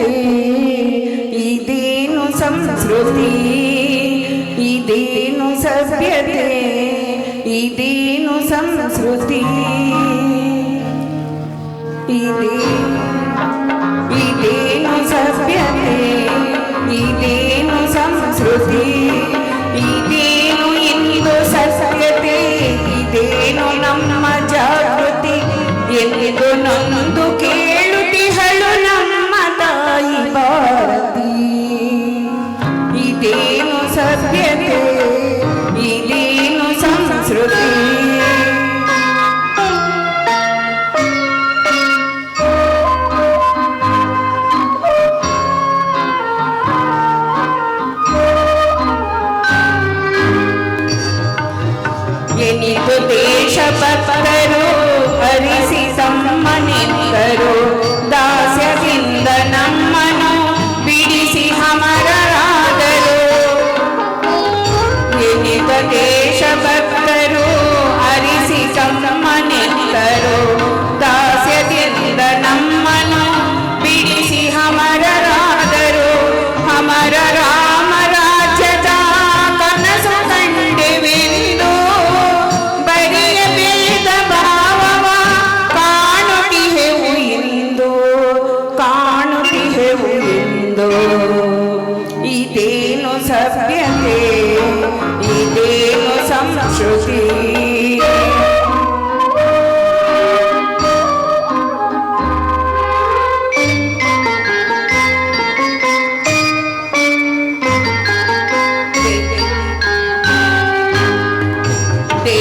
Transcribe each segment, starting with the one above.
ಸಭ್ಯತೆ ಇದೇನು ಸಂಸ್ಕೃತಿ ಇದೇನು ಸಭ್ಯತೆ ಇದೇನು ಸಂಸ್ಕೃತಿ ಇದೇ ಎನಿತು ದೇಶ ಭಕ್ತರು ಹರಿಸಿ ಸಮ್ಮನಿತ್ತರು ದಾಸ್ಯದಿಂದ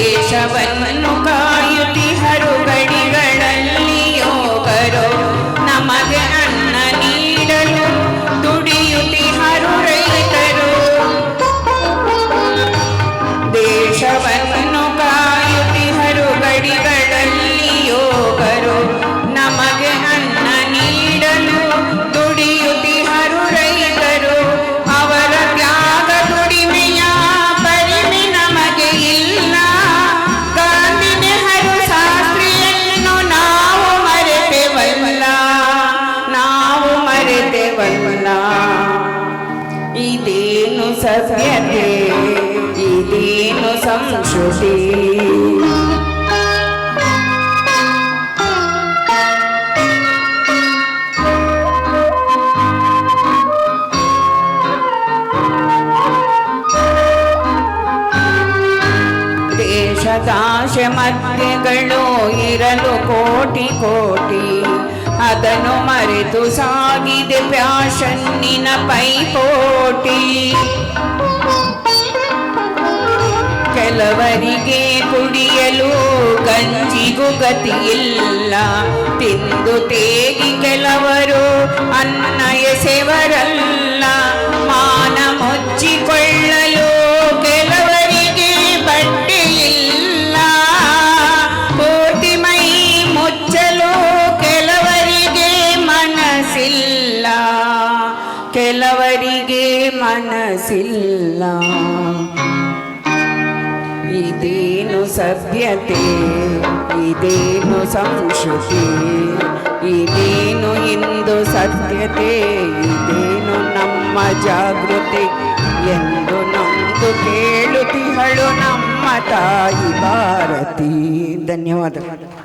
ದೇಶವನ್ನು ಕಾಯುತ್ತಿಹರು ಗಡಿಗಳಲ್ಲಿ ಯೋಗರು ಇದೇನು ಸಭ್ಯತೆ ಇದೇನು ಸಂಸ್ಕೃತಿ ದೇಶದಾಶ ಮಧ್ಯಗಳು ಇರಲು ಕೋಟಿ ಕೋಟಿ ಅದನ್ನು ಮರೆತು ಸಾಗಿದೆ ಪ್ಯಾಶನ್ನಿನ ಪೈಪೋಟಿ. ಕೆಲವರಿಗೆ ಕುಡಿಯಲು ಗಂಜಿಗೂ ಗತಿಯಿಲ್ಲ. ತಿಂದು ತೇಗಿ ಕೆಲವರು ಅನ್ನಯ ಎಸೆವರಲ್ಲ. ಕೆಲವರಿಗೆ ಮನಸ್ಸಿಲ್ಲ ಇದೇನು ಸಭ್ಯತೆ, ಇದೇನು ಸಂಸ್ಕೃತಿ, ಇದೇನು ಇಂದು ಸತ್ಯತೆ, ಇದೇನು ನಮ್ಮ ಜಾಗೃತಿ ಎಂದು ನೊಂದು ಕೇಳುತ್ತಿಹಳು ನಮ್ಮ ತಾಯಿ ಭಾರತಿ. ಧನ್ಯವಾದಗಳು.